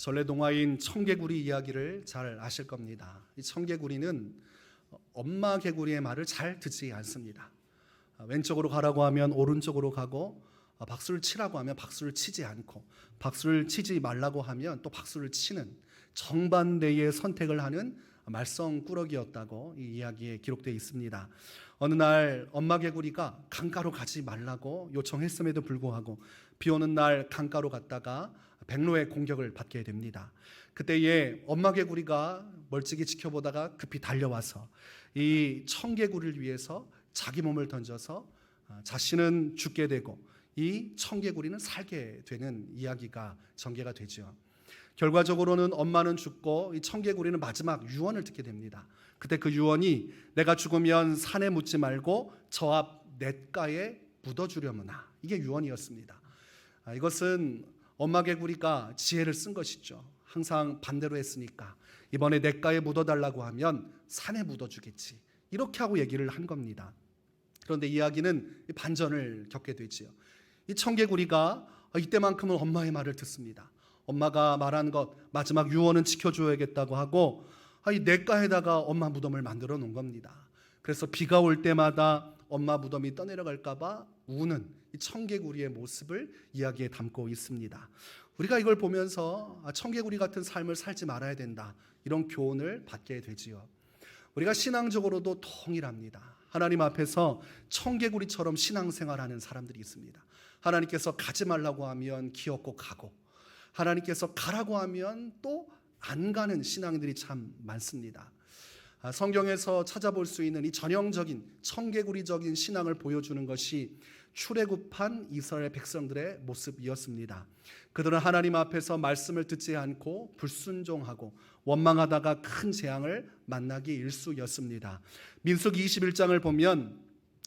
전래동화인 청개구리 이야기를 잘 아실 겁니다. 이 청개구리는 엄마 개구리의 말을 잘 듣지 않습니다. 아, 왼쪽으로 가라고 하면 오른쪽으로 가고 아, 박수를 치라고 하면 박수를 치지 않고 박수를 치지 말라고 하면 또 박수를 치는 정반대의 선택을 하는 말썽꾸러기였다고 이 이야기에 기록되어 있습니다. 어느 날 엄마 개구리가 강가로 가지 말라고 요청했음에도 불구하고 비 오는 날 강가로 갔다가 백로의 공격을 받게 됩니다. 그때에 엄마 개구리가 멀찍이 지켜보다가 급히 달려와서 이 청개구리를 위해서 자기 몸을 던져서 아, 자신은 죽게 되고 이 청개구리는 살게 되는 이야기가 전개가 되죠. 결과적으로는 엄마는 죽고 이 청개구리는 마지막 유언을 듣게 됩니다. 그때 그 유언이 내가 죽으면 산에 묻지 말고 저 앞 냇가에 묻어주려무나 이게 유언이었습니다. 아, 이것은 엄마 개구리가 지혜를 쓴 것이죠. 항상 반대로 했으니까 이번에 냇가에 묻어달라고 하면 산에 묻어주겠지. 이렇게 하고 얘기를 한 겁니다. 그런데 이야기는 반전을 겪게 되지요. 이 청개구리가 이때만큼은 엄마의 말을 듣습니다. 엄마가 말한 것 마지막 유언은 지켜줘야겠다고 하고 아, 이 냇가에다가 엄마 무덤을 만들어 놓은 겁니다. 그래서 비가 올 때마다 엄마 무덤이 떠내려갈까봐 우는 이 청개구리의 모습을 이야기에 담고 있습니다. 우리가 이걸 보면서 아, 청개구리 같은 삶을 살지 말아야 된다 이런 교훈을 받게 되지요. 우리가 신앙적으로도 동일합니다. 하나님 앞에서 청개구리처럼 신앙생활하는 사람들이 있습니다. 하나님께서 가지 말라고 하면 기어코 가고 하나님께서 가라고 하면 또 안 가는 신앙들이 참 많습니다. 아, 성경에서 찾아볼 수 있는 이 전형적인 청개구리적인 신앙을 보여주는 것이 출애굽한 이스라엘 백성들의 모습이었습니다. 그들은 하나님 앞에서 말씀을 듣지 않고 불순종하고 원망하다가 큰 재앙을 만나기 일쑤였습니다. 민수기 21장을 보면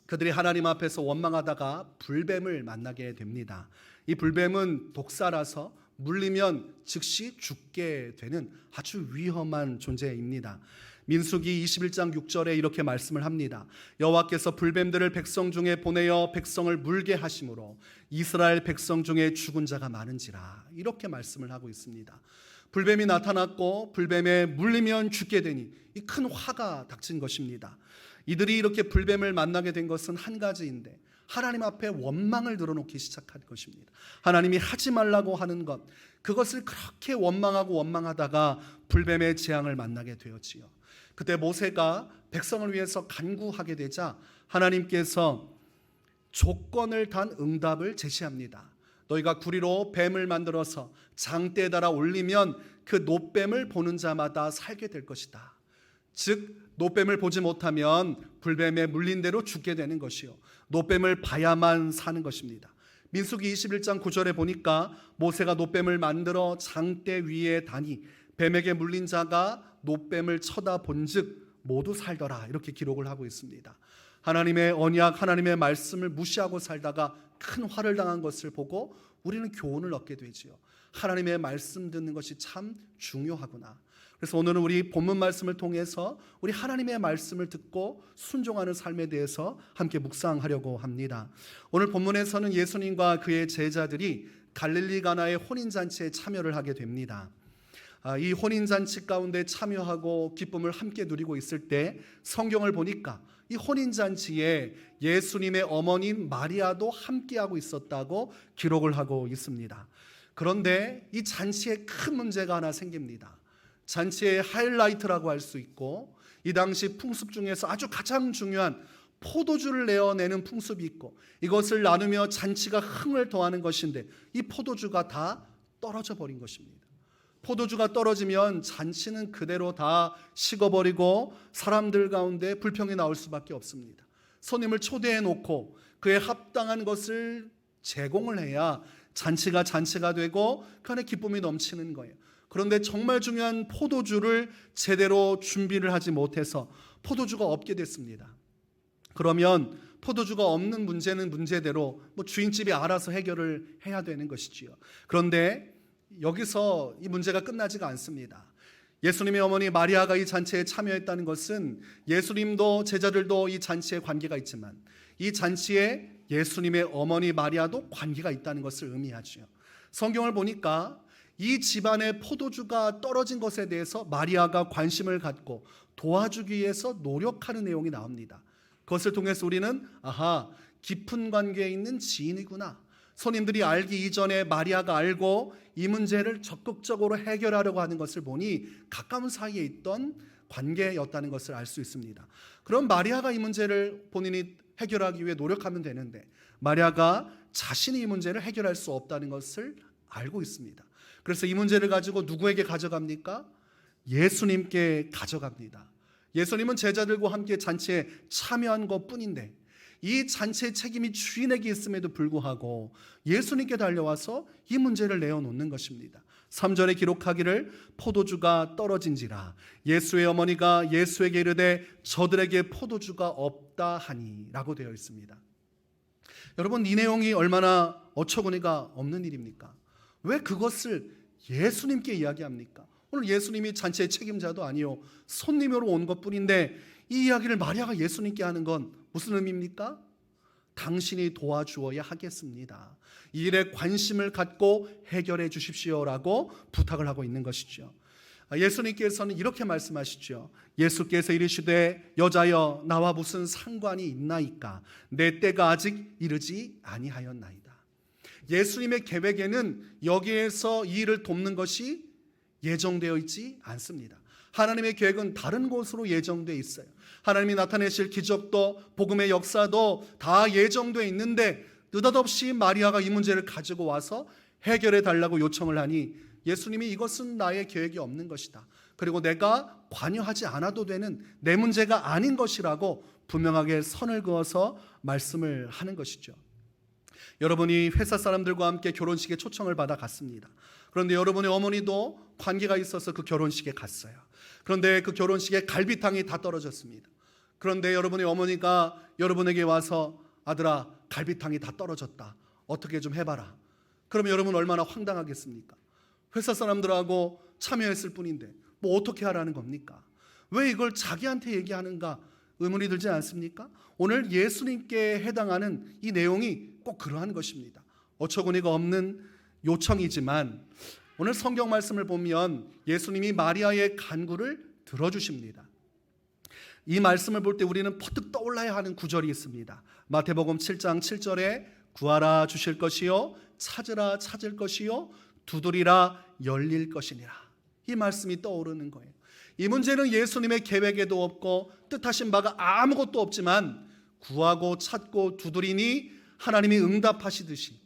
그들이 하나님 앞에서 원망하다가 불뱀을 만나게 됩니다. 이 불뱀은 독사라서 물리면 즉시 죽게 되는 아주 위험한 존재입니다. 민수기 21장 6절에 이렇게 말씀을 합니다. 여호와께서 불뱀들을 백성 중에 보내어 백성을 물게 하심으로 이스라엘 백성 중에 죽은 자가 많은지라 이렇게 말씀을 하고 있습니다. 불뱀이 나타났고 불뱀에 물리면 죽게 되니 이 큰 화가 닥친 것입니다. 이들이 이렇게 불뱀을 만나게 된 것은 한 가지인데 하나님 앞에 원망을 들어놓기 시작한 것입니다. 하나님이 하지 말라고 하는 것, 그것을 그렇게 원망하고 원망하다가 불뱀의 재앙을 만나게 되었지요. 그때 모세가 백성을 위해서 간구하게 되자 하나님께서 조건을 단 응답을 제시합니다. 너희가 구리로 뱀을 만들어서 장대에 달아 올리면 그 노뱀을 보는 자마다 살게 될 것이다. 즉 노뱀을 보지 못하면 불뱀에 물린 대로 죽게 되는 것이요. 노뱀을 봐야만 사는 것입니다. 민수기 21장 9절에 보니까 모세가 노뱀을 만들어 장대 위에 다니 뱀에게 물린 자가 노뱀을 쳐다본즉 모두 살더라 이렇게 기록을 하고 있습니다. 하나님의 언약, 하나님의 말씀을 무시하고 살다가 큰 화를 당한 것을 보고 우리는 교훈을 얻게 되지요. 하나님의 말씀 듣는 것이 참 중요하구나. 그래서 오늘은 우리 본문 말씀을 통해서 우리 하나님의 말씀을 듣고 순종하는 삶에 대해서 함께 묵상하려고 합니다. 오늘 본문에서는 예수님과 그의 제자들이 갈릴리 가나의 혼인 잔치에 참여를 하게 됩니다. 아, 이 혼인 잔치 가운데 참여하고 기쁨을 함께 누리고 있을 때 성경을 보니까 이 혼인 잔치에 예수님의 어머니인 마리아도 함께하고 있었다고 기록을 하고 있습니다. 그런데 이 잔치에 큰 문제가 하나 생깁니다. 잔치의 하이라이트라고 할 수 있고 이 당시 풍습 중에서 아주 가장 중요한 포도주를 내어내는 풍습이 있고 이것을 나누며 잔치가 흥을 더하는 것인데 이 포도주가 다 떨어져 버린 것입니다. 포도주가 떨어지면 잔치는 그대로 다 식어버리고 사람들 가운데 불평이 나올 수밖에 없습니다. 손님을 초대해 놓고 그에 합당한 것을 제공을 해야 잔치가 잔치가 되고 그 안에 기쁨이 넘치는 거예요. 그런데 정말 중요한 포도주를 제대로 준비를 하지 못해서 포도주가 없게 됐습니다. 그러면 포도주가 없는 문제는 문제대로 뭐 주인집이 알아서 해결을 해야 되는 것이지요. 그런데 여기서 이 문제가 끝나지가 않습니다. 예수님의 어머니 마리아가 이 잔치에 참여했다는 것은 예수님도 제자들도 이 잔치에 관계가 있지만 이 잔치에 예수님의 어머니 마리아도 관계가 있다는 것을 의미하죠. 성경을 보니까 이 집안의 포도주가 떨어진 것에 대해서 마리아가 관심을 갖고 도와주기 위해서 노력하는 내용이 나옵니다. 그것을 통해서 우리는 아하 깊은 관계에 있는 지인이구나. 손님들이 알기 이전에 마리아가 알고 이 문제를 적극적으로 해결하려고 하는 것을 보니 가까운 사이에 있던 관계였다는 것을 알 수 있습니다. 그럼 마리아가 이 문제를 본인이 해결하기 위해 노력하면 되는데 마리아가 자신이 이 문제를 해결할 수 없다는 것을 알고 있습니다. 그래서 이 문제를 가지고 누구에게 가져갑니까? 예수님께 가져갑니다. 예수님은 제자들과 함께 잔치에 참여한 것 뿐인데 이 잔치의 책임이 주인에게 있음에도 불구하고 예수님께 달려와서 이 문제를 내어놓는 것입니다. 3절에 기록하기를 포도주가 떨어진지라 예수의 어머니가 예수에게 이르되 저들에게 포도주가 없다 하니라고 되어 있습니다. 여러분 이 내용이 얼마나 어처구니가 없는 일입니까? 왜 그것을 예수님께 이야기합니까? 오늘 예수님이 잔치의 책임자도 아니요 손님으로 온 것뿐인데 이 이야기를 마리아가 예수님께 하는 건 무슨 의미입니까? 당신이 도와주어야 하겠습니다. 이 일에 관심을 갖고 해결해 주십시오라고 부탁을 하고 있는 것이죠. 예수님께서는 이렇게 말씀하시죠. 예수께서 이르시되 여자여 나와 무슨 상관이 있나이까 내 때가 아직 이르지 아니하였나이다. 예수님의 계획에는 여기에서 이 일을 돕는 것이 예정되어 있지 않습니다. 하나님의 계획은 다른 곳으로 예정되어 있어요. 하나님이 나타내실 기적도 복음의 역사도 다 예정되어 있는데 느닷없이 마리아가 이 문제를 가지고 와서 해결해 달라고 요청을 하니 예수님이 이것은 나의 계획이 없는 것이다. 그리고 내가 관여하지 않아도 되는 내 문제가 아닌 것이라고 분명하게 선을 그어서 말씀을 하는 것이죠. 여러분이 회사 사람들과 함께 결혼식에 초청을 받아 갔습니다. 그런데 여러분의 어머니도 관계가 있어서 그 결혼식에 갔어요. 그런데 그 결혼식에 갈비탕이 다 떨어졌습니다. 그런데 여러분의 어머니가 여러분에게 와서 아들아 갈비탕이 다 떨어졌다. 어떻게 좀 해봐라. 그러면 여러분 얼마나 황당하겠습니까? 회사 사람들하고 참여했을 뿐인데 뭐 어떻게 하라는 겁니까? 왜 이걸 자기한테 얘기하는가 의문이 들지 않습니까? 오늘 예수님께 해당하는 이 내용이 꼭 그러한 것입니다. 어처구니가 없는 요청이지만 오늘 성경 말씀을 보면 예수님이 마리아의 간구를 들어주십니다. 이 말씀을 볼 때 우리는 퍼뜩 떠올라야 하는 구절이 있습니다. 마태복음 7장 7절에 구하라 주실 것이요 찾으라 찾을 것이요 두드리라 열릴 것이니라. 이 말씀이 떠오르는 거예요. 이 문제는 예수님의 계획에도 없고 뜻하신 바가 아무것도 없지만 구하고 찾고 두드리니 하나님이 응답하시듯이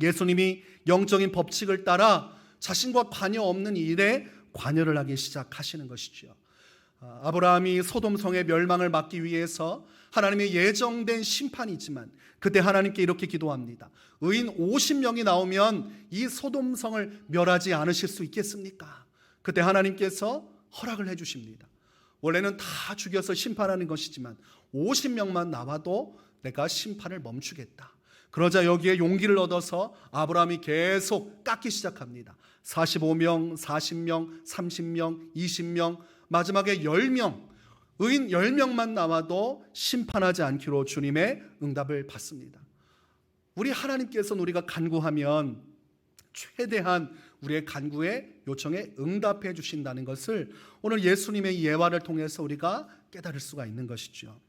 예수님이 영적인 법칙을 따라 자신과 관여 없는 일에 관여를 하기 시작하시는 것이죠. 아, 아브라함이 소돔 성의 멸망을 막기 위해서 하나님의 예정된 심판이지만 그때 하나님께 이렇게 기도합니다. 의인 50명이 나오면 이 소돔 성을 멸하지 않으실 수 있겠습니까? 그때 하나님께서 허락을 해 주십니다. 원래는 다 죽여서 심판하는 것이지만 50명만 나와도 내가 심판을 멈추겠다. 그러자 여기에 용기를 얻어서 아브라함이 계속 깎기 시작합니다. 45명, 40명, 30명, 20명, 마지막에 10명, 의인 10명만 나와도 심판하지 않기로 주님의 응답을 받습니다. 우리 하나님께서는 우리가 간구하면 최대한 우리의 간구에 요청에 응답해 주신다는 것을 오늘 예수님의 예화를 통해서 우리가 깨달을 수가 있는 것이죠.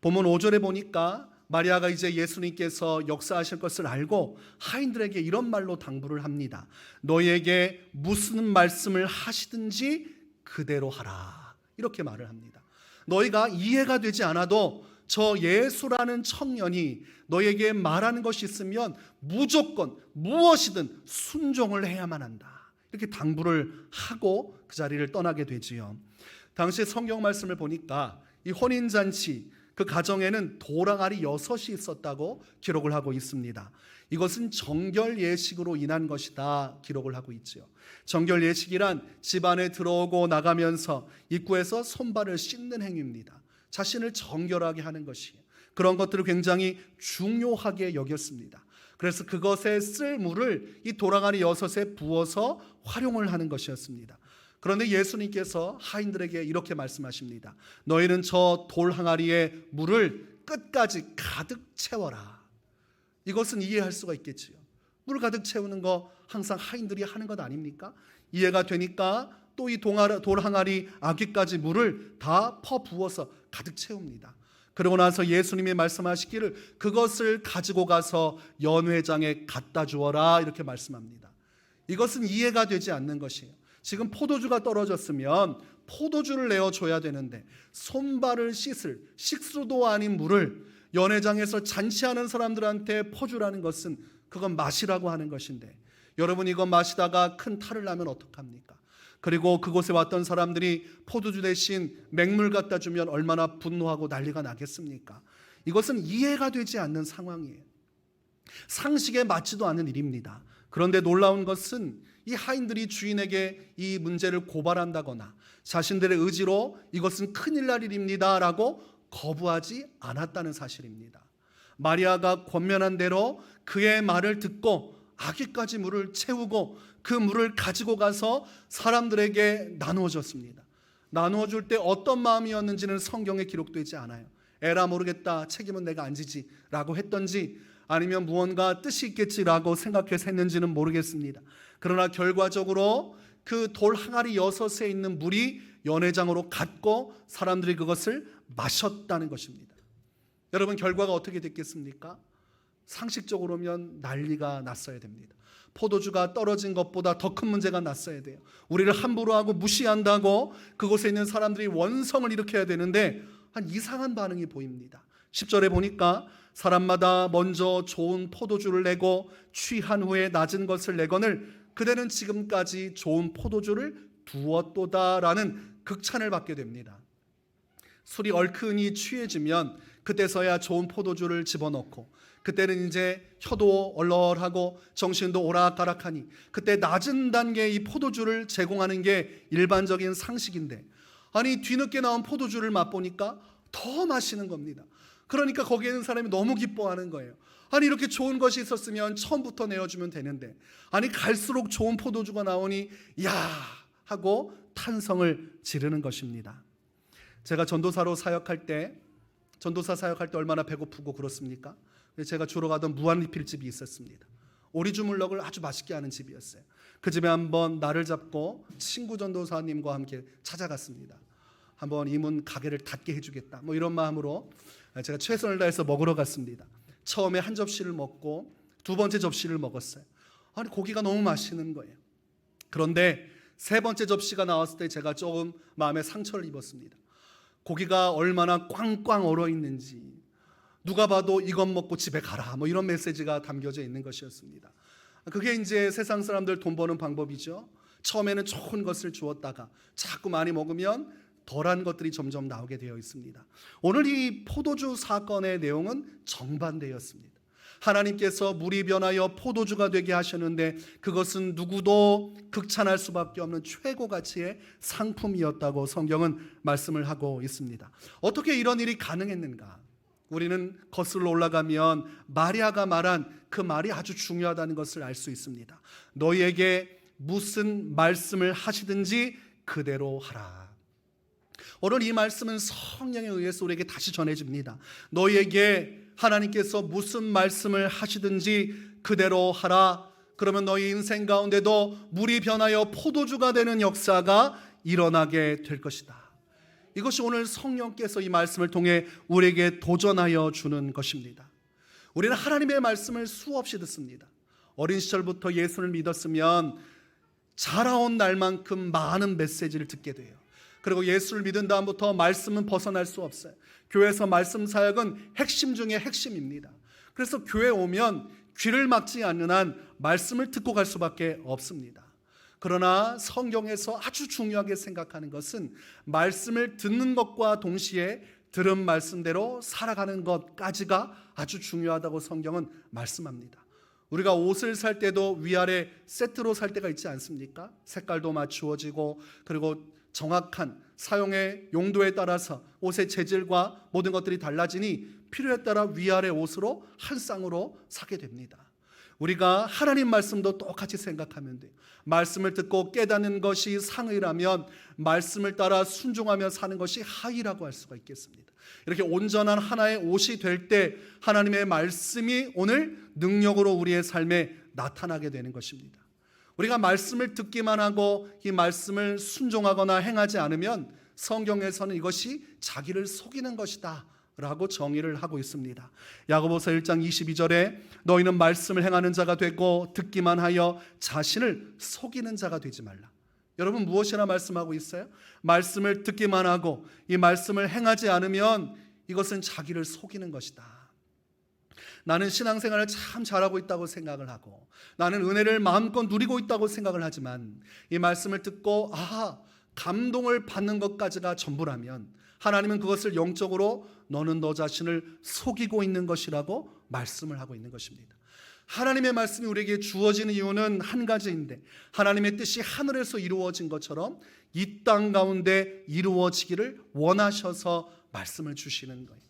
본문 5절에 보니까 마리아가 이제 예수님께서 역사하실 것을 알고 하인들에게 이런 말로 당부를 합니다. 너희에게 무슨 말씀을 하시든지 그대로 하라. 이렇게 말을 합니다. 너희가 이해가 되지 않아도 저 예수라는 청년이 너에게 말하는 것이 있으면 무조건 무엇이든 순종을 해야만 한다. 이렇게 당부를 하고 그 자리를 떠나게 되지요. 당시 성경 말씀을 보니까 이 혼인 잔치 그 가정에는 도랑아리 여섯이 있었다고 기록을 하고 있습니다. 이것은 정결 예식으로 인한 것이다 기록을 하고 있죠. 정결 예식이란 집안에 들어오고 나가면서 입구에서 손발을 씻는 행위입니다. 자신을 정결하게 하는 것이에요. 그런 것들을 굉장히 중요하게 여겼습니다. 그래서 그것에 쓸 물을 이 도랑아리 여섯에 부어서 활용을 하는 것이었습니다. 그런데 예수님께서 하인들에게 이렇게 말씀하십니다. 너희는 저 돌 항아리에 물을 끝까지 가득 채워라. 이것은 이해할 수가 있겠지요. 물 가득 채우는 거 항상 하인들이 하는 것 아닙니까? 이해가 되니까 또 이 돌 항아리 아귀까지 물을 다 퍼 부어서 가득 채웁니다. 그러고 나서 예수님이 말씀하시기를 그것을 가지고 가서 연회장에 갖다 주어라 이렇게 말씀합니다. 이것은 이해가 되지 않는 것이에요. 지금 포도주가 떨어졌으면 포도주를 내어 줘야 되는데 손발을 씻을 식수도 아닌 물을 연회장에서 잔치하는 사람들한테 퍼주라는 것은 그건 마시라고 하는 것인데 여러분 이거 마시다가 큰 탈을 나면 어떡합니까? 그리고 그곳에 왔던 사람들이 포도주 대신 맹물 갖다 주면 얼마나 분노하고 난리가 나겠습니까? 이것은 이해가 되지 않는 상황이에요. 상식에 맞지도 않는 일입니다. 그런데 놀라운 것은 이 하인들이 주인에게 이 문제를 고발한다거나 자신들의 의지로 이것은 큰일 날 일입니다 라고 거부하지 않았다는 사실입니다. 마리아가 권면한 대로 그의 말을 듣고 아기까지 물을 채우고 그 물을 가지고 가서 사람들에게 나누어 줬습니다. 나누어 줄 때 어떤 마음이었는지는 성경에 기록되지 않아요. 에라 모르겠다. 책임은 내가 안 지지 라고 했던지 아니면 무언가 뜻이 있겠지라고 생각해서 했는지는 모르겠습니다. 그러나 결과적으로 그 돌 항아리 여섯에 있는 물이 연회장으로 갔고 사람들이 그것을 마셨다는 것입니다. 여러분 결과가 어떻게 됐겠습니까? 상식적으로면 난리가 났어야 됩니다. 포도주가 떨어진 것보다 더 큰 문제가 났어야 돼요. 우리를 함부로 하고 무시한다고 그곳에 있는 사람들이 원성을 일으켜야 되는데 한 이상한 반응이 보입니다. 10절에 보니까 사람마다 먼저 좋은 포도주를 내고 취한 후에 낮은 것을 내거늘 그대는 지금까지 좋은 포도주를 두었도다라는 극찬을 받게 됩니다. 술이 얼큰이 취해지면 그때서야 좋은 포도주를 집어넣고 그때는 이제 혀도 얼얼하고 정신도 오락가락하니 그때 낮은 단계의 이 포도주를 제공하는 게 일반적인 상식인데 아니 뒤늦게 나온 포도주를 맛보니까 더 마시는 겁니다. 그러니까 거기에 있는 사람이 너무 기뻐하는 거예요. 아니 이렇게 좋은 것이 있었으면 처음부터 내어주면 되는데 아니 갈수록 좋은 포도주가 나오니 야 하고 탄성을 지르는 것입니다. 제가 전도사로 사역할 때 전도사 사역할 때 얼마나 배고프고 그렇습니까? 제가 주로 가던 무한리필집이 있었습니다. 오리 주물럭을 아주 맛있게 하는 집이었어요. 그 집에 한번 나를 잡고 친구 전도사님과 함께 찾아갔습니다. 한번 이문 가게를 닫게 해주겠다. 뭐 이런 마음으로 제가 최선을 다해서 먹으러 갔습니다. 처음에 한 접시를 먹고 두 번째 접시를 먹었어요. 아니 고기가 너무 맛있는 거예요. 그런데 세 번째 접시가 나왔을 때 제가 조금 마음에 상처를 입었습니다. 고기가 얼마나 꽝꽝 얼어 있는지 누가 봐도 이것 먹고 집에 가라 뭐 이런 메시지가 담겨져 있는 것이었습니다. 그게 이제 세상 사람들 돈 버는 방법이죠. 처음에는 좋은 것을 주었다가 자꾸 많이 먹으면 덜한 것들이 점점 나오게 되어 있습니다. 오늘 이 포도주 사건의 내용은 정반대였습니다. 하나님께서 물이 변하여 포도주가 되게 하셨는데 그것은 누구도 극찬할 수밖에 없는 최고 가치의 상품이었다고 성경은 말씀을 하고 있습니다. 어떻게 이런 일이 가능했는가? 우리는 거슬러 올라가면 마리아가 말한 그 말이 아주 중요하다는 것을 알 수 있습니다. 너희에게 무슨 말씀을 하시든지 그대로 하라. 오늘 이 말씀은 성령에 의해서 우리에게 다시 전해집니다. 너희에게 하나님께서 무슨 말씀을 하시든지 그대로 하라. 그러면 너희 인생 가운데도 물이 변하여 포도주가 되는 역사가 일어나게 될 것이다. 이것이 오늘 성령께서 이 말씀을 통해 우리에게 도전하여 주는 것입니다. 우리는 하나님의 말씀을 수없이 듣습니다. 어린 시절부터 예수를 믿었으면 자라온 날만큼 많은 메시지를 듣게 돼요. 그리고 예수를 믿은 다음부터 말씀은 벗어날 수 없어요. 교회에서 말씀 사역은 핵심 중의 핵심입니다. 그래서 교회 오면 귀를 막지 않는 한 말씀을 듣고 갈 수밖에 없습니다. 그러나 성경에서 아주 중요하게 생각하는 것은 말씀을 듣는 것과 동시에 들은 말씀대로 살아가는 것까지가 아주 중요하다고 성경은 말씀합니다. 우리가 옷을 살 때도 위아래 세트로 살 때가 있지 않습니까? 색깔도 맞추어지고 그리고 정확한 사용의 용도에 따라서 옷의 재질과 모든 것들이 달라지니 필요에 따라 위아래 옷으로 한 쌍으로 사게 됩니다. 우리가 하나님 말씀도 똑같이 생각하면 돼요. 말씀을 듣고 깨닫는 것이 상의라면 말씀을 따라 순종하며 사는 것이 하의라고 할 수가 있겠습니다. 이렇게 온전한 하나의 옷이 될 때 하나님의 말씀이 오늘 능력으로 우리의 삶에 나타나게 되는 것입니다. 우리가 말씀을 듣기만 하고 이 말씀을 순종하거나 행하지 않으면 성경에서는 이것이 자기를 속이는 것이다. 라고 정의를 하고 있습니다. 야고보서 1장 22절에 너희는 말씀을 행하는 자가 되고 듣기만 하여 자신을 속이는 자가 되지 말라. 여러분 무엇이나 말씀하고 있어요? 말씀을 듣기만 하고 이 말씀을 행하지 않으면 이것은 자기를 속이는 것이다. 나는 신앙생활을 참 잘하고 있다고 생각을 하고 나는 은혜를 마음껏 누리고 있다고 생각을 하지만 이 말씀을 듣고 아 감동을 받는 것까지가 전부라면 하나님은 그것을 영적으로 너는 너 자신을 속이고 있는 것이라고 말씀을 하고 있는 것입니다. 하나님의 말씀이 우리에게 주어지는 이유는 한 가지인데 하나님의 뜻이 하늘에서 이루어진 것처럼 이 땅 가운데 이루어지기를 원하셔서 말씀을 주시는 거예요.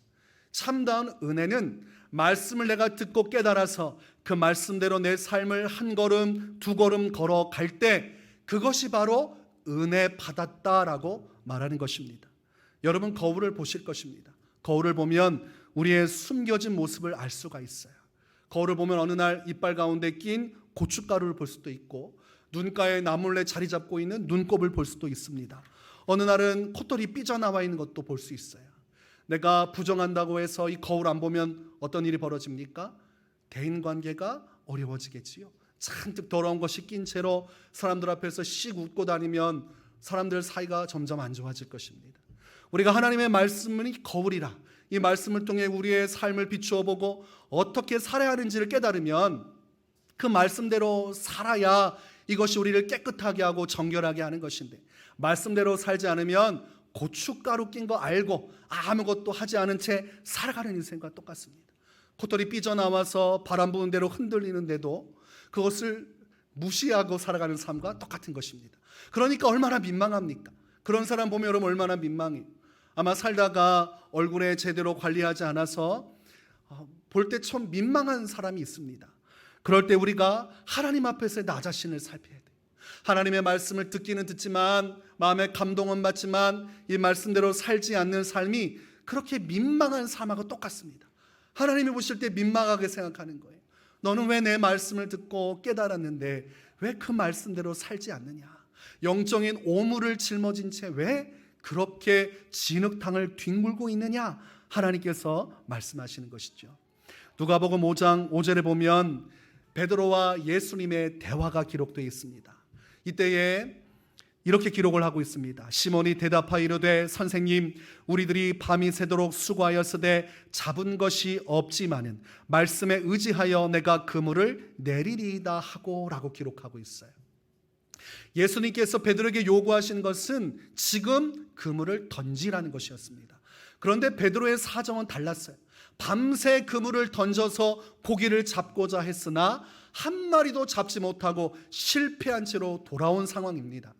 참다운 은혜는 말씀을 내가 듣고 깨달아서 그 말씀대로 내 삶을 한 걸음 두 걸음 걸어갈 때 그것이 바로 은혜 받았다라고 말하는 것입니다. 여러분 거울을 보실 것입니다. 거울을 보면 우리의 숨겨진 모습을 알 수가 있어요. 거울을 보면 어느 날 이빨 가운데 낀 고춧가루를 볼 수도 있고 눈가에 나몰래 자리 잡고 있는 눈곱을 볼 수도 있습니다. 어느 날은 콧털이 삐져나와 있는 것도 볼 수 있어요. 내가 부정한다고 해서 이 거울 안 보면 어떤 일이 벌어집니까? 대인 관계가 어려워지겠지요. 잔뜩 더러운 것이 낀 채로 사람들 앞에서 씩 웃고 다니면 사람들 사이가 점점 안 좋아질 것입니다. 우리가 하나님의 말씀이 거울이라 이 말씀을 통해 우리의 삶을 비추어 보고 어떻게 살아야 하는지를 깨달으면 그 말씀대로 살아야 이것이 우리를 깨끗하게 하고 정결하게 하는 것인데 말씀대로 살지 않으면 고춧가루 낀 거 알고 아무것도 하지 않은 채 살아가는 인생과 똑같습니다. 콧털이 삐져나와서 바람 부는 대로 흔들리는데도 그것을 무시하고 살아가는 삶과 똑같은 것입니다. 그러니까 얼마나 민망합니까? 그런 사람 보면 여러분 얼마나 민망해요. 아마 살다가 얼굴에 제대로 관리하지 않아서 어, 볼때 참 민망한 사람이 있습니다. 그럴 때 우리가 하나님 앞에서 나 자신을 살펴야 돼요. 하나님의 말씀을 듣기는 듣지만 마음에 감동은 받지만 이 말씀대로 살지 않는 삶이 그렇게 민망한 삶하고 똑같습니다. 하나님이 보실 때 민망하게 생각하는 거예요. 너는 왜 내 말씀을 듣고 깨달았는데 왜 그 말씀대로 살지 않느냐? 영적인 오물을 짊어진 채 왜 그렇게 진흙탕을 뒹굴고 있느냐? 하나님께서 말씀하시는 것이죠. 누가복음 5장 5절에 보면 베드로와 예수님의 대화가 기록되어 있습니다. 이때에 이렇게 기록을 하고 있습니다. 시몬이 대답하여 이르되 선생님 우리들이 밤이 새도록 수고하였으되 잡은 것이 없지만은 말씀에 의지하여 내가 그물을 내리리이다 하고라고 기록하고 있어요. 예수님께서 베드로에게 요구하신 것은 지금 그물을 던지라는 것이었습니다. 그런데 베드로의 사정은 달랐어요. 밤새 그물을 던져서 고기를 잡고자 했으나 한 마리도 잡지 못하고 실패한 채로 돌아온 상황입니다.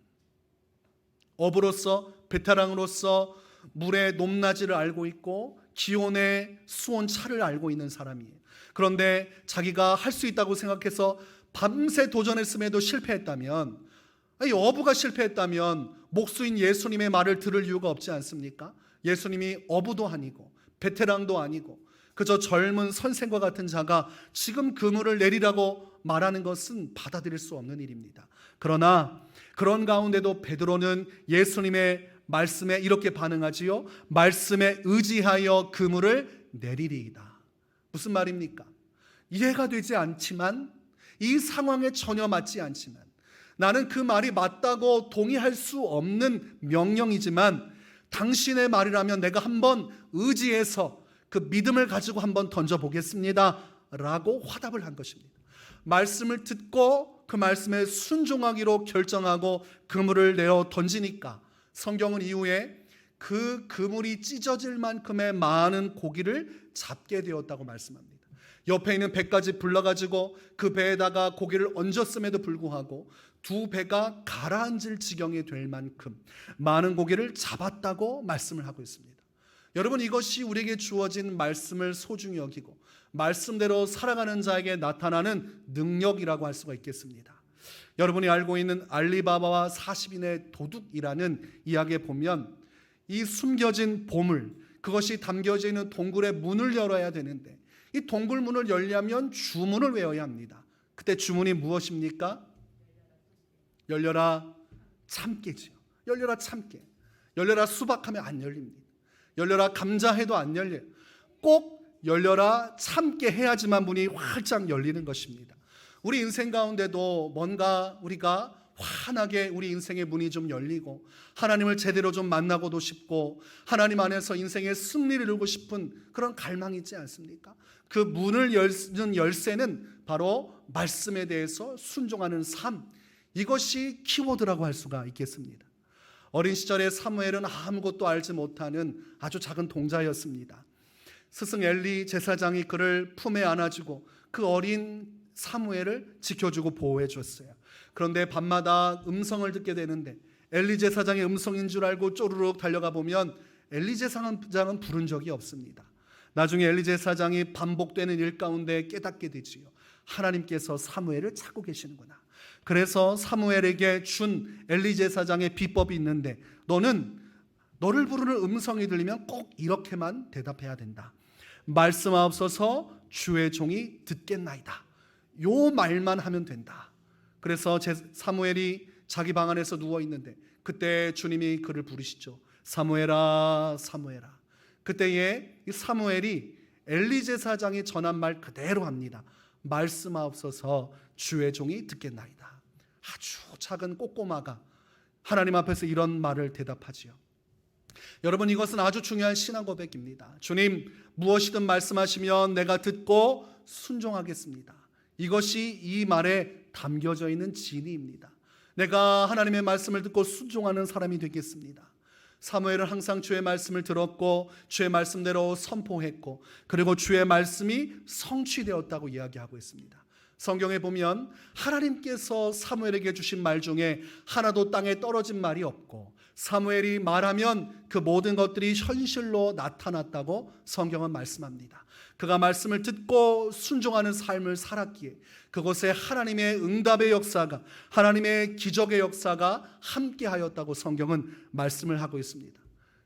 어부로서 베테랑으로서 물의 높낮이를 알고 있고 기온의 수온 차를 알고 있는 사람이에요. 그런데 자기가 할 수 있다고 생각해서 밤새 도전했음에도 실패했다면 이 어부가 실패했다면 목수인 예수님의 말을 들을 이유가 없지 않습니까? 예수님이 어부도 아니고 베테랑도 아니고 그저 젊은 선생과 같은 자가 지금 그물을 내리라고 말하는 것은 받아들일 수 없는 일입니다. 그러나 그런 가운데도 베드로는 예수님의 말씀에 이렇게 반응하지요. 말씀에 의지하여 그물을 내리리이다. 무슨 말입니까? 이해가 되지 않지만 이 상황에 전혀 맞지 않지만 나는 그 말이 맞다고 동의할 수 없는 명령이지만 당신의 말이라면 내가 한번 의지해서 그 믿음을 가지고 한번 던져 보겠습니다. 라고 화답을 한 것입니다. 말씀을 듣고 그 말씀에 순종하기로 결정하고 그물을 내어 던지니까 성경은 이후에 그 그물이 찢어질 만큼의 많은 고기를 잡게 되었다고 말씀합니다. 옆에 있는 배까지 불러가지고 그 배에다가 고기를 얹었음에도 불구하고 두 배가 가라앉을 지경이 될 만큼 많은 고기를 잡았다고 말씀을 하고 있습니다. 여러분 이것이 우리에게 주어진 말씀을 소중히 여기고 말씀대로 살아가는 자에게 나타나는 능력이라고 할 수가 있겠습니다. 여러분이 알고 있는 알리바바와 40인의 도둑이라는 이야기에 보면 이 숨겨진 보물 그것이 담겨져 있는 동굴의 문을 열어야 되는데 이 동굴 문을 열려면 주문을 외워야 합니다. 그때 주문이 무엇입니까? 열려라 참깨지요. 열려라 참깨. 열려라 수박하면 안 열립니다. 열려라 감자해도 안 열려요. 꼭 열려라 참깨 해야지만 문이 활짝 열리는 것입니다. 우리 인생 가운데도 뭔가 우리가 환하게 우리 인생의 문이 좀 열리고 하나님을 제대로 좀 만나고도 싶고 하나님 안에서 인생의 승리를 이루고 싶은 그런 갈망이 있지 않습니까? 그 문을 여는 열쇠는 바로 말씀에 대해서 순종하는 삶 이것이 키워드라고 할 수가 있겠습니다. 어린 시절에 사무엘은 아무것도 알지 못하는 아주 작은 동자였습니다. 스승 엘리 제사장이 그를 품에 안아주고 그 어린 사무엘을 지켜주고 보호해 줬어요. 그런데 밤마다 음성을 듣게 되는데 엘리 제사장의 음성인 줄 알고 쪼르륵 달려가 보면 엘리 제사장은 부른 적이 없습니다. 나중에 엘리 제사장이 반복되는 일 가운데 깨닫게 되지요. 하나님께서 사무엘을 찾고 계시는구나. 그래서 사무엘에게 준 엘리 제사장의 비법이 있는데 너는 너를 부르는 음성이 들리면 꼭 이렇게만 대답해야 된다. 말씀하옵소서 주의 종이 듣겠나이다. 요 말만 하면 된다. 그래서 제 사무엘이 자기 방 안에서 누워 있는데 그때 주님이 그를 부르시죠. 사무엘아, 사무엘아. 그때에 이 사무엘이 엘리 제 사장이 전한 말 그대로 합니다. 말씀하옵소서 주의 종이 듣겠나이다. 아주 작은 꼬꼬마가 하나님 앞에서 이런 말을 대답하지요. 여러분 이것은 아주 중요한 신앙 고백입니다. 주님 무엇이든 말씀하시면 내가 듣고 순종하겠습니다. 이것이 이 말에 담겨져 있는 진리입니다. 내가 하나님의 말씀을 듣고 순종하는 사람이 되겠습니다. 사무엘은 항상 주의 말씀을 들었고 주의 말씀대로 선포했고 그리고 주의 말씀이 성취되었다고 이야기하고 있습니다. 성경에 보면 하나님께서 사무엘에게 주신 말 중에 하나도 땅에 떨어진 말이 없고 사무엘이 말하면 그 모든 것들이 현실로 나타났다고 성경은 말씀합니다. 그가 말씀을 듣고 순종하는 삶을 살았기에 그곳에 하나님의 응답의 역사가 하나님의 기적의 역사가 함께 하였다고 성경은 말씀을 하고 있습니다.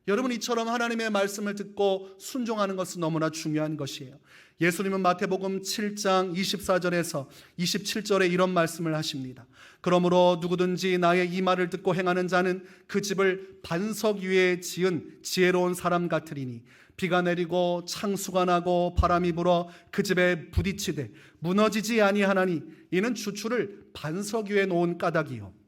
여러분 이처럼 하나님의 말씀을 듣고 순종하는 것은 너무나 중요한 것이에요. 예수님은 마태복음 7장 24절에서 27절에 이런 말씀을 하십니다. 그러므로 누구든지 나의 이 말을 듣고 행하는 자는 그 집을 반석 위에 지은 지혜로운 사람 같으리니 비가 내리고 창수가 나고 바람이 불어 그 집에 부딪히되 무너지지 아니하나니 이는 주추를 반석 위에 놓은 까닭이요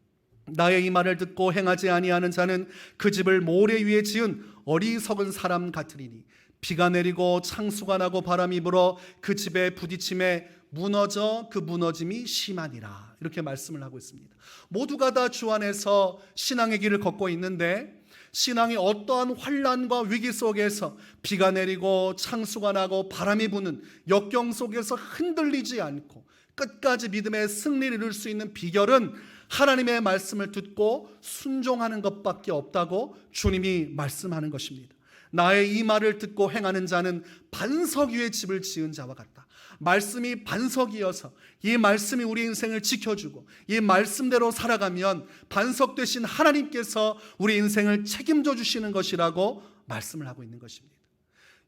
나의 이 말을 듣고 행하지 아니하는 자는 그 집을 모래 위에 지은 어리석은 사람 같으리니 비가 내리고 창수가 나고 바람이 불어 그 집에 부딪힘에 무너져 그 무너짐이 심하니라 이렇게 말씀을 하고 있습니다. 모두가 다 주 안에서 신앙의 길을 걷고 있는데 신앙이 어떠한 환란과 위기 속에서 비가 내리고 창수가 나고 바람이 부는 역경 속에서 흔들리지 않고 끝까지 믿음의 승리를 이룰 수 있는 비결은 하나님의 말씀을 듣고 순종하는 것밖에 없다고 주님이 말씀하는 것입니다. 나의 이 말을 듣고 행하는 자는 반석 위에 집을 지은 자와 같다. 말씀이 반석이어서 이 말씀이 우리 인생을 지켜주고 이 말씀대로 살아가면 반석 되신 하나님께서 우리 인생을 책임져 주시는 것이라고 말씀을 하고 있는 것입니다.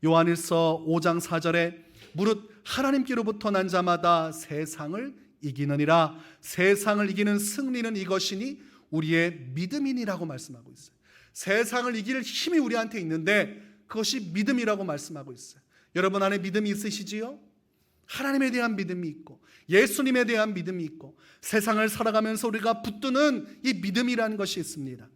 요한일서 5장 4절에 무릇 하나님께로부터 난 자마다 세상을 이기느니라 세상을 이기는 승리는 이것이니 우리의 믿음이니라고 말씀하고 있어요. 세상을 이길 힘이 우리한테 있는데 그것이 믿음이라고 말씀하고 있어요. 여러분 안에 믿음이 있으시지요? 하나님에 대한 믿음이 있고 예수님에 대한 믿음이 있고 세상을 살아가면서 우리가 붙드는 이 믿음이라는 것이 있습니다.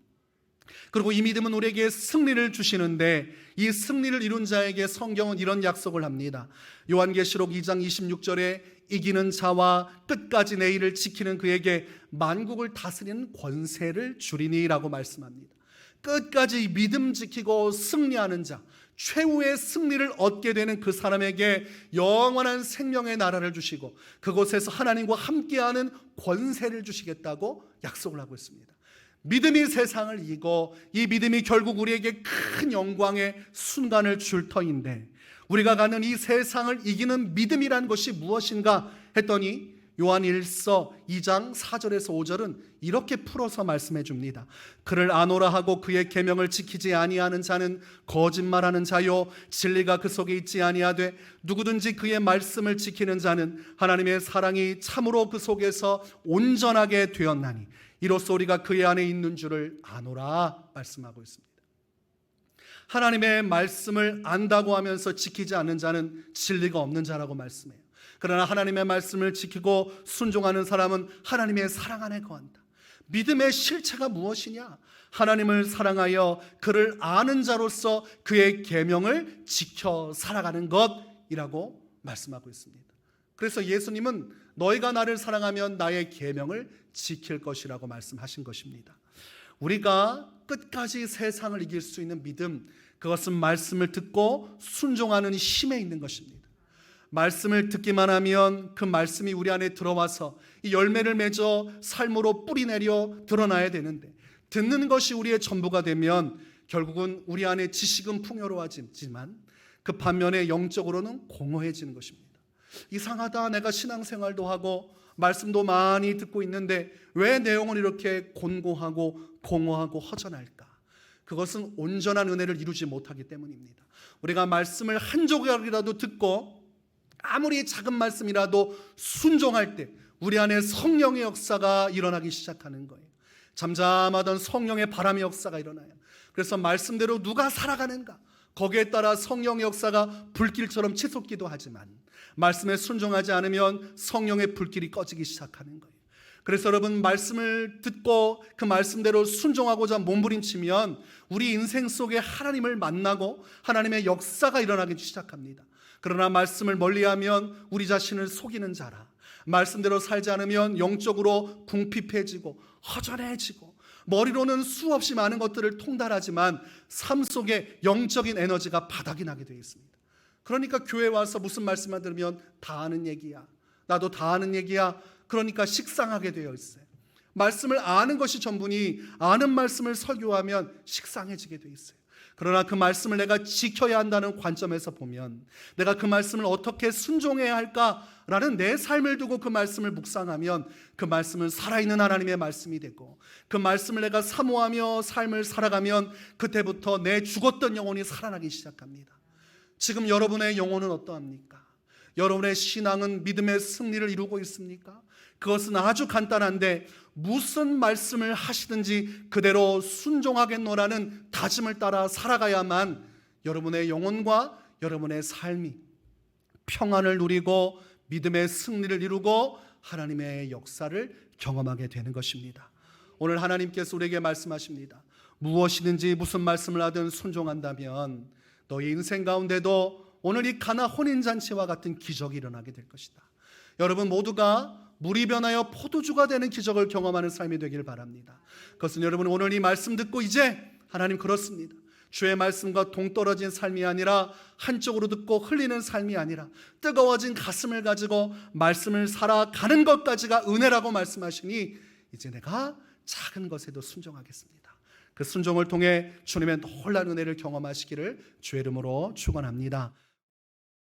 그리고 이 믿음은 우리에게 승리를 주시는데 이 승리를 이룬 자에게 성경은 이런 약속을 합니다. 요한계시록 2장 26절에 이기는 자와 끝까지 내 일을 지키는 그에게 만국을 다스리는 권세를 주리니라고 말씀합니다. 끝까지 믿음 지키고 승리하는 자, 최후의 승리를 얻게 되는 그 사람에게 영원한 생명의 나라를 주시고 그곳에서 하나님과 함께하는 권세를 주시겠다고 약속을 하고 있습니다. 믿음이 세상을 이기고 이 믿음이 결국 우리에게 큰 영광의 순간을 줄 터인데 우리가 가는 이 세상을 이기는 믿음이란 것이 무엇인가 했더니 요한 1서 2장 4절에서 5절은 이렇게 풀어서 말씀해 줍니다. 그를 아노라 하고 그의 계명을 지키지 아니하는 자는 거짓말하는 자요 진리가 그 속에 있지 아니하되 누구든지 그의 말씀을 지키는 자는 하나님의 사랑이 참으로 그 속에서 온전하게 되었나니 이로써 우리가 그의 안에 있는 줄을 아노라 말씀하고 있습니다. 하나님의 말씀을 안다고 하면서 지키지 않는 자는 진리가 없는 자라고 말씀해요. 그러나 하나님의 말씀을 지키고 순종하는 사람은 하나님의 사랑 안에 거한다. 믿음의 실체가 무엇이냐? 하나님을 사랑하여 그를 아는 자로서 그의 계명을 지켜 살아가는 것이라고 말씀하고 있습니다. 그래서 예수님은 너희가 나를 사랑하면 나의 계명을 지킬 것이라고 말씀하신 것입니다. 우리가 끝까지 세상을 이길 수 있는 믿음, 그것은 말씀을 듣고 순종하는 힘에 있는 것입니다. 말씀을 듣기만 하면 그 말씀이 우리 안에 들어와서 이 열매를 맺어 삶으로 뿌리 내려 드러나야 되는데 듣는 것이 우리의 전부가 되면 결국은 우리 안에 지식은 풍요로워지지만 그 반면에 영적으로는 공허해지는 것입니다. 이상하다. 내가 신앙생활도 하고 말씀도 많이 듣고 있는데 왜 내용은 이렇게 곤고하고 공허하고 허전할까? 그것은 온전한 은혜를 이루지 못하기 때문입니다. 우리가 말씀을 한 조각이라도 듣고 아무리 작은 말씀이라도 순종할 때 우리 안에 성령의 역사가 일어나기 시작하는 거예요. 잠잠하던 성령의 바람의 역사가 일어나요. 그래서 말씀대로 누가 살아가는가? 거기에 따라 성령의 역사가 불길처럼 치솟기도 하지만 말씀에 순종하지 않으면 성령의 불길이 꺼지기 시작하는 거예요. 그래서 여러분 말씀을 듣고 그 말씀대로 순종하고자 몸부림치면 우리 인생 속에 하나님을 만나고 하나님의 역사가 일어나기 시작합니다. 그러나 말씀을 멀리하면 우리 자신을 속이는 자라. 말씀대로 살지 않으면 영적으로 궁핍해지고 허전해지고 머리로는 수없이 많은 것들을 통달하지만 삶 속에 영적인 에너지가 바닥이 나게 되어 있습니다. 그러니까 교회 와서 무슨 말씀만 들으면 다 아는 얘기야. 나도 다 아는 얘기야. 그러니까 식상하게 되어 있어요. 말씀을 아는 것이 전부니 아는 말씀을 설교하면 식상해지게 되어 있어요. 그러나 그 말씀을 내가 지켜야 한다는 관점에서 보면 내가 그 말씀을 어떻게 순종해야 할까라는 내 삶을 두고 그 말씀을 묵상하면 그 말씀은 살아있는 하나님의 말씀이 되고 그 말씀을 내가 사모하며 삶을 살아가면 그때부터 내 죽었던 영혼이 살아나기 시작합니다. 지금 여러분의 영혼은 어떠합니까? 여러분의 신앙은 믿음의 승리를 이루고 있습니까? 그것은 아주 간단한데 무슨 말씀을 하시든지 그대로 순종하겠노라는 다짐을 따라 살아가야만 여러분의 영혼과 여러분의 삶이 평안을 누리고 믿음의 승리를 이루고 하나님의 역사를 경험하게 되는 것입니다. 오늘 하나님께서 우리에게 말씀하십니다. 무엇이든지 무슨 말씀을 하든 순종한다면 너희 인생 가운데도 오늘 이 가나 혼인 잔치와 같은 기적이 일어나게 될 것이다. 여러분 모두가 물이 변하여 포도주가 되는 기적을 경험하는 삶이 되길 바랍니다. 그것은 여러분 오늘 이 말씀 듣고 이제 하나님 그렇습니다. 주의 말씀과 동떨어진 삶이 아니라 한쪽으로 듣고 흘리는 삶이 아니라 뜨거워진 가슴을 가지고 말씀을 살아가는 것까지가 은혜라고 말씀하시니 이제 내가 작은 것에도 순종하겠습니다. 그 순종을 통해 주님의 놀란 은혜를 경험하시기를 주의 이름으로 축원합니다.